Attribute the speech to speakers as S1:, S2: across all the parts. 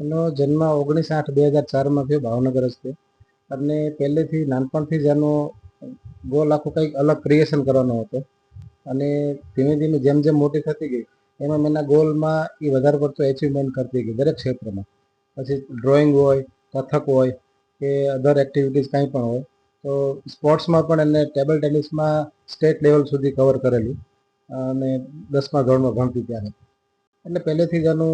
S1: એનો જન્મ ઓગણીસ આઠ બે હજાર ચારમાં થયો, ભાવનગર જ થયો. અને પહેલેથી નાનપણથી જ એનો ગોલ આખો કંઈક અલગ ક્રિએશન કરવાનો હતો. અને ધીમે ધીમે જેમ જેમ મોટી થતી ગઈ, એમ એના ગોલમાં એ વધારે પડતો એચિવમેન્ટ કરતી ગઈ, દરેક ક્ષેત્રમાં. પછી ડ્રોઈંગ હોય, કથક હોય, કે અધર એક્ટિવિટીઝ કંઈ પણ હોય, તો સ્પોર્ટ્સમાં પણ એને ટેબલ ટેનિસમાં સ્ટેટ લેવલ સુધી કવર કરેલું. અને દસમા ધોરણમાં ભણતી ત્યારે. એટલે પહેલેથી જ એનો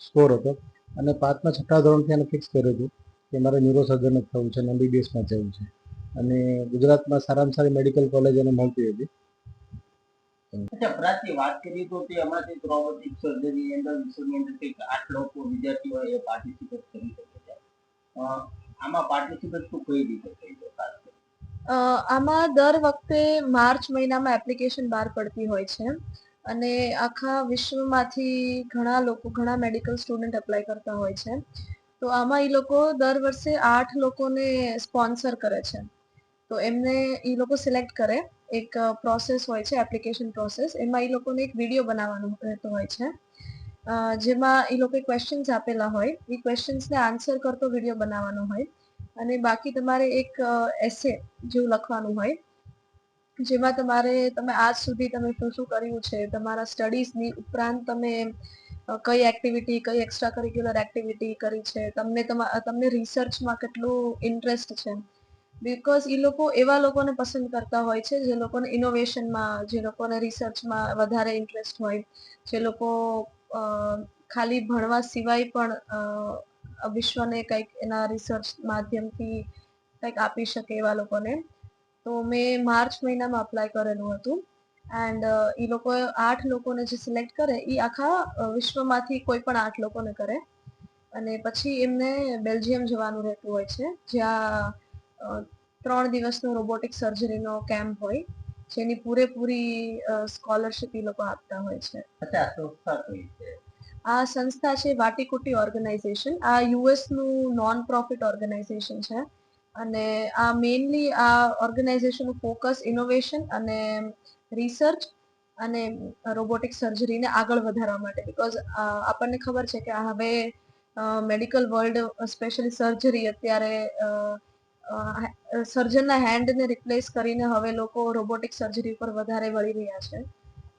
S1: સ્કોર હતો. અને પાંચમા છઠ્ઠા ધોરણથી એને ફિક્સ કર્યું હતું કે મારે ન્યુરો સર્જન જ થવું છે અને એમબીબીએસમાં જવું છે. અને ગુજરાતમાં સારામાં સારી મેડિકલ કોલેજ એને મળતી હતી.
S2: અચ્છા પ્રાચી વાત કરીએ તો તે હમણાં રોબોટિક સર્જરી એન્ડલ વિશ્વની અંદર કંઈક આઠ લોકો વિદ્યાર્થીઓ એ પાર્ટિસિપેટ કરી શકે છે. આમાં પાર્ટિસિપેટ તો કઈ રીતે થઈ
S3: આમાં દર વખતે માર્ચ મહિનામાં એપ્લિકેશન બહાર પડતી હોય છે. અને આખા વિશ્વમાંથી ઘણા લોકો, ઘણા મેડિકલ સ્ટુડન્ટ એપ્લાય કરતા હોય છે. તો આમાં એ લોકો દર વર્ષે આઠ લોકોને સ્પોન્સર કરે છે. તો એમને એ લોકો સિલેક્ટ કરે. એક પ્રોસેસ હોય છે એપ્લિકેશન પ્રોસેસ એમાં એ લોકોને એક વીડિયો બનાવવાનો રહેતો હોય છે. જેમાં એ લોકોએ ક્વેશ્ચન્સ આપેલા હોય. એ ક્વેશ્ચન્સને આન્સર કરતો વીડિયો બનાવવાનો હોય. અને બાકી તમારે એક એસે જેવું લખવાનું હોય. જેમાં તમારે, તમે આજ સુધી તમે શું શું કર્યું છે? તમારા સ્ટડીઝની ઉપરાંત તમે કઈ એક્ટિવિટી કઈ એક્સ્ટ્રા કરિક્યુલર એક્ટિવિટી કરી છે? તમને તમા, તમને રિસર્ચમાં કેટલું ઇન્ટરેસ્ટ છે? બિકોઝ એ લોકો એવા લોકોને પસંદ કરતા હોય છે, જે લોકોને ઇનોવેશનમાં જે લોકોને રિસર્ચમાં વધારે ઇન્ટરેસ્ટ હોય. જે લોકો ખાલી ભણવા સિવાય પણ વિશ્વને કંઈક એના રિસર્ચ માધ્યમથી કંઈક આપી શકે એવા લોકોને. તો મેં માર્ચ મહિનામાં અપ્લાય કરેલું હતું. એન્ડ એ લોકો આઠ લોકોને જે સિલેક્ટ કરે એ આખા વિશ્વમાંથી કોઈ પણ આઠ લોકોને કરે. અને પછી એમને બેલ્જિયમ જવાનું રહેતું હોય છે જ્યાં ત્રણ દિવસનો રોબોટિક સર્જરીનો કેમ્પ હોય જેની પૂરેપૂરી સ્કોલરશિપ એ લોકો આપતા હોય છે.
S2: આ સંસ્થા છે
S3: વાટીકુટી ઓર્ગેનાઇઝેશન આ યુએસનું નોન પ્રોફિટ ઓર્ગેનાઇઝેશન છે. અને આ મેઇનલી આ ઓર્ગેનાઇઝેશનનું ફોકસ ઇનોવેશન અને રિસર્ચ અને રોબોટિક સર્જરીને આગળ વધારવા માટે. બિકોઝ આપણને ખબર છે કે હવે મેડિકલ વર્લ્ડ સ્પેશિયલી સર્જરી અત્યારે સર્જનના હેન્ડને રિપ્લેસ કરીને હવે લોકો રોબોટિક સર્જરી પર વધારે વળી રહ્યા છે.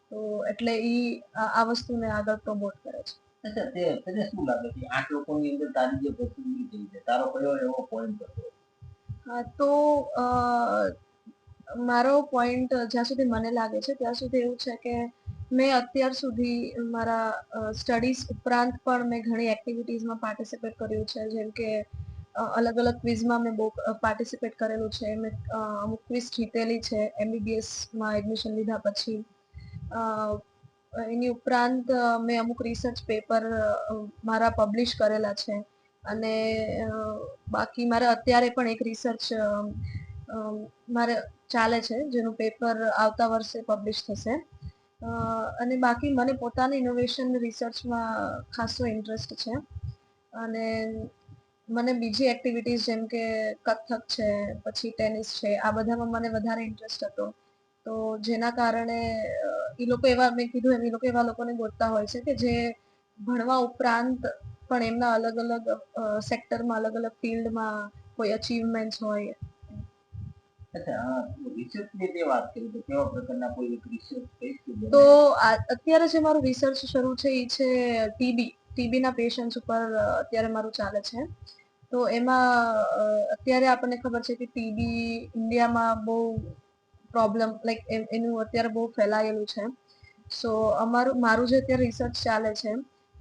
S3: તો એટલે એ આ વસ્તુને આગળ પ્રમોટ કરે છે.
S2: અચ્છા તને શું લાગે છે? આઠ લોકોની અંદર તારી જે પસંદગી થઈ છે, તારો કયો એવો પોઈન્ટ હતો?
S3: તો મારો પોઈન્ટ જ્યાં સુધી મને લાગે છે, ત્યાં સુધી એવું છે કે મેં અત્યાર સુધી મારા સ્ટડીઝ ઉપરાંત પણ મેં ઘણી એક્ટિવિટીઝમાં પાર્ટિસિપેટ કર્યું છે. જેમ કે અલગ અલગ ક્વિઝમાં મેં બહુ પાર્ટિસિપેટ કરેલું છે. મેં અમુક ક્વિઝ જીતેલી છે એમબીબીએસમાં એડમિશન લીધા પછી. એની ઉપરાંત મેં અમુક રિસર્ચ પેપર મારા પબ્લિશ કરેલા છે. અને બાકી મારે અત્યારે પણ એક રિસર્ચ મારે ચાલે છે, જેનું પેપર આવતા વર્ષે પબ્લિશ થશે. અને બાકી મને પોતાની ઇનોવેશન રિસર્ચમાં ખાસો ઇન્ટરેસ્ટ છે. અને મને બીજી એક્ટિવિટીઝ જેમ કે કથક છે, પછી ટેનિસ છે, આ બધામાં મને વધારે ઇન્ટરેસ્ટ હતો. તો જેના કારણે એ લોકો એવા મેં કીધું એમ એ લોકો એવા લોકોને ગોતતા હોય છે કે જે ભણવા ઉપરાંત પણ એમના અલગ અલગ સેક્ટરમાં અલગ અલગ ફિલ્ડમાં કોઈ અચીવમેન્ટ હોય.
S2: તે
S3: અત્યારે જે મારું રિસર્ચ શરૂ છે એ છે ટીબી ટીબીના પેશન્ટ્સ ઉપર અત્યારે મારું ચાલે છે. તો એમાં અત્યારે આપણને ખબર છે કે ટીબી ઇન્ડિયામાં બહુ પ્રોબ્લેમ લાઈક એનું અત્યારે બહુ ફેલાયેલું છે. સો અમારું મારું જે અત્યારે રિસર્ચ ચાલે છે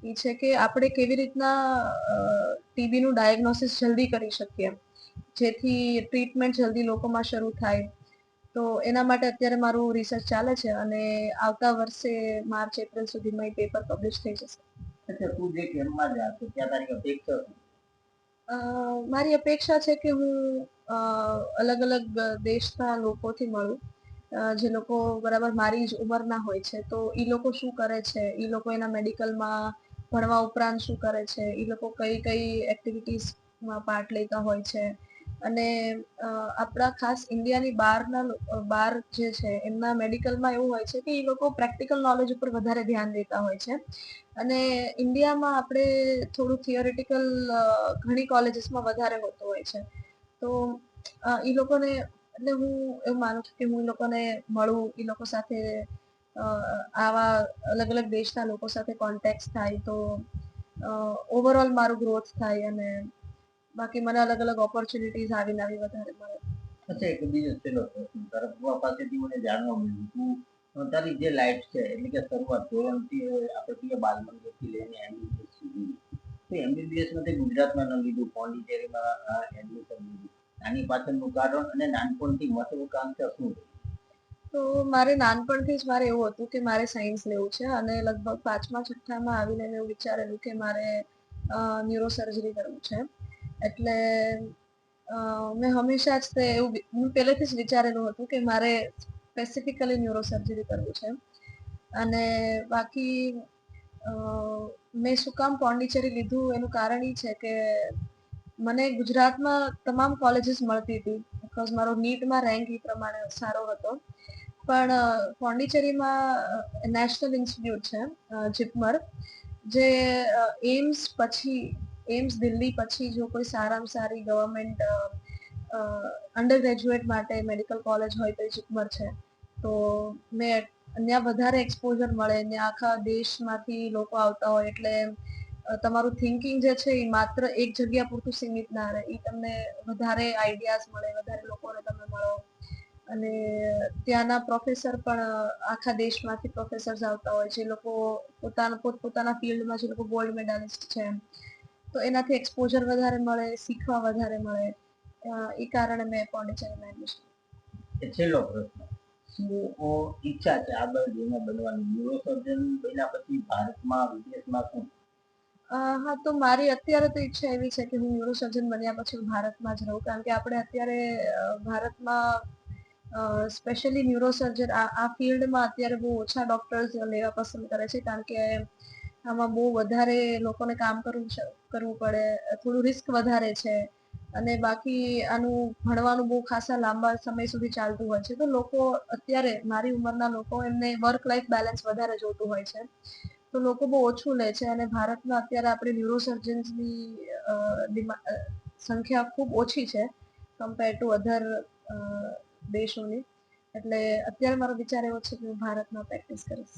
S3: એ છે કે આપણે કેવી રીતના ટીબીનું ડાયગ્નોસિસ જલ્દી કરી શકીએ. જેથી ટ્રીટમેન્ટ જલ્દી લોકોમાં શરૂ થાય. તો એના માટે અત્યારે મારું રિસર્ચ ચાલે છે અને આવતા વર્ષે માર્ચ એપ્રિલ સુધીમાં એ પેપર પબ્લિશ થઈ જશે.
S2: અચ્છા તું જે કેમ્પમાં જા તો ત્યાં તારી અપેક્ષા
S3: મારી અપેક્ષા છે કે હું અલગ અલગ દેશના લોકોથી મળું. જે લોકો બરાબર મારી જ ઉંમરના હોય છે. તો એ લોકો શું કરે છે? એ લોકો એના મેડિકલમાં ભણવા ઉપરાંત શું કરે છે? એ લોકો કઈ કઈ એક્ટિવિટીઝમાં પાર્ટ લેતા હોય છે? અને આપણા ખાસ ઇન્ડિયાની બહારના બહાર જે છે, એમના મેડિકલમાં એવું હોય છે કે એ લોકો પ્રેક્ટિકલ નોલેજ ઉપર વધારે ધ્યાન દેતા હોય છે. અને ઇન્ડિયામાં આપણે થોડું થિયોરિટિકલ ઘણી કોલેજીસમાં વધારે હોતું હોય છે. તો એ લોકોને, એટલે હું એવું માનું છું કે હું એ લોકોને મળું, એ લોકો સાથે આવા અલગ અલગ દેશના લોકો સાથે કોન્ટેક્ટ થાય તો ઓવરઓલ મારું ગ્રોથ થાય અને બાકી મને અલગ અલગ ઓપોર્ચ્યુનિટીઝ આવી આવી વધારે મળે.
S2: અચ્છા, એક બીજો છેલ્લો તારા પાસેથી મને જાણવા મળ્યું તું. તારી જે લાઈફ છે, એટલે કે શરૂઆત ધોરણથી આપણે કહીએ બાલ મંદિરથી લઈને એમબીબીએસ સુધી. તો એમબીબીએસમાંથી ગુજરાતમાં ન લીધું, પોંડિચેરીમાં એડમિશન લીધું. આની પાછળનું કારણ અને નાનપણથી મહત્વકાંક્ષા શું હતી?
S3: તો મારે નાનપણથી જ મારે એવું હતું કે મારે સાયન્સ લેવું છે અને લગભગ પાંચમા, છઠ્ઠામાં આવીને મેં એવું વિચારેલું કે મારે ન્યુરોસર્જરી કરવું છે. એટલે મેં હંમેશા જ તે એવું હું પહેલેથી જ વિચારેલું હતું કે મારે સ્પેસિફિકલી ન્યુરોસર્જરી કરવું છે. અને બાકી મેં શું કામ પોંડિચેરી લીધું એનું કારણ એ છે કે મને ગુજરાતમાં તમામ કોલેજીસ મળતી હતી બીકોઝ મારો નીટમાં રેન્ક એ પ્રમાણે સારો હતો. પણ પોંડિચેરીમાં નેશનલ ઇન્સ્ટિટ્યૂટ છે જીપમર જે એમ્સ પછી એમ્સ દિલ્હી પછી જો કોઈ સારામાં સારી ગવર્મેન્ટ અંડર ગ્રેજ્યુએટ માટે મેડિકલ કોલેજ હોય તો જીપમર છે. તો મેં ત્યાં વધારે એક્સપોઝર મળે, ને આખા દેશમાંથી લોકો આવતા હોય, એટલે તમારું થિંકિંગ જે છે એ માત્ર એક જગ્યા પૂરતું સીમિત ના રહે. એ તમને વધારે આઈડિયાઝ મળે, વધારે લોકોને તમે મળો. અને ત્યાંના પ્રોફેસર પણ આખા દેશમાંથી પ્રોફેસર્સ આવતા હોય છે. જે લોકો પોતાના પોતપોતાના ફિલ્ડમાં જે લોકો ગોલ્ડ મેડાલિસ્ટ છે તો એનાથી એક્સપોઝર વધારે મળે શીખવા વધારે મળે. એ કારણે મેં પોંડિચેરીમાં એડમિશન
S2: છેલ્લો પ્રશ્ન. શું ઈચ્છા છે આગળ જેમાં બનવાની. ન્યુરોસર્જન બન્યા પછી ભારતમાં વિદેશમાં શું?
S3: હા તો મારી અત્યારે તો ઈચ્છા એવી છે કે હું ન્યુરોસર્જન બન્યા પછી ભારતમાં જ રહું. કારણ કે આપણે અત્યારે ભારતમાં સ્પેશિયલી ન્યુરોસર્જન આ ફિલ્ડમાં અત્યારે બહુ ઓછા ડોક્ટર્સ લેવા પસંદ કરે છે, કારણ કે આમાં બહુ વધારે લોકોને કામ કરવું કરવું પડે, થોડું રિસ્ક વધારે છે. અને બાકી આનું ભણવાનું બહુ ખાસા લાંબા સમય સુધી ચાલતું હોય છે. તો લોકો અત્યારે, મારી ઉંમરના લોકો એમને વર્ક લાઈફ બેલેન્સ વધારે જોતું હોય છે. તો લોકો બહુ ઓછું લે છે અને ભારતમાં અત્યારે આપણે ન્યુરોસર્જન્સની સંખ્યા ખૂબ ઓછી છે કમ્પેર ટુ અધર દેશોની. એટલે અત્યારે મારો વિચાર એવો છે કે હું ભારતમાં પ્રેક્ટિસ કરીશ.